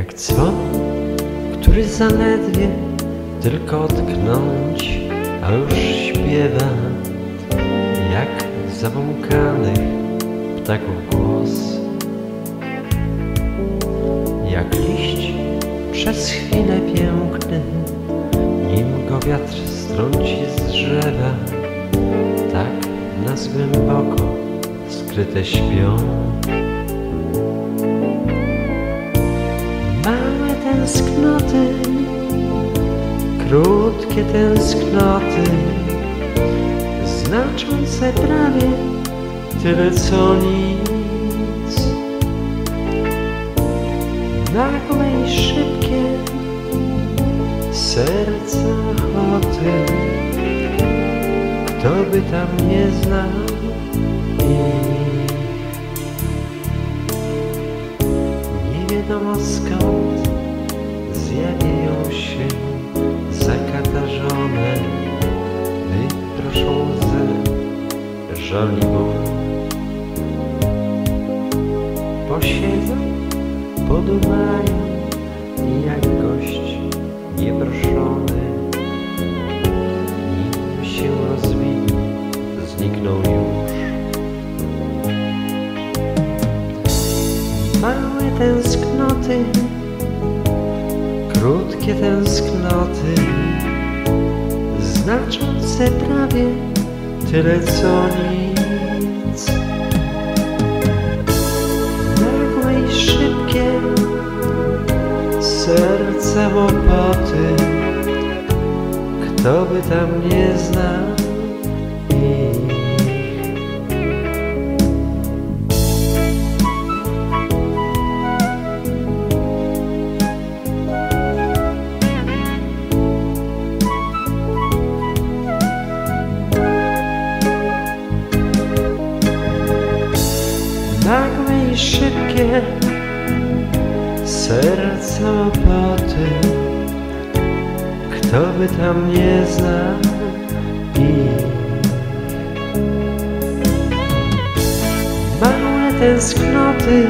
Jak dzwon, który zaledwie tylko tknąć, a już śpiewa jak zabłąkanych ptaków głos. Jak liść przez chwilę piękny, nim go wiatr strąci z drzewa, tak nas głęboko skryte śpią. Tęsknoty, krótkie tęsknoty, znaczące prawie tyle co nic. Nagłe i szybkie serce ochoty, kto by tam nie znał ich. Nie wiadomo skąd ze żaliwą. Posiedzą, podumają i jak gość nieproszony, nim się rozwili, znikną już. Małe tęsknoty, krótkie tęsknoty, znaczące prawie tyle co nic. Nagłe i szybkie serce łopoty, kto by tam nie znał i szybkie serce łopoty. Kto by tam nie znał ich? Małe tęsknoty,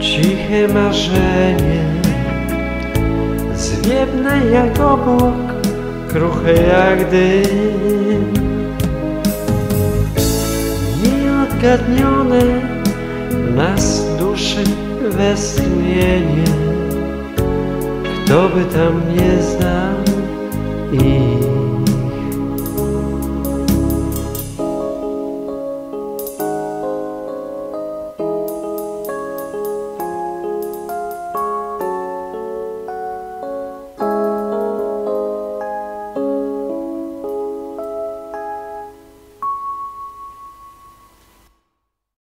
ciche marzenie, zwiewne jak obłok, kruche jak dym. Nieodgadnione nas duszy westchnienie, kto by tam nie znał ich.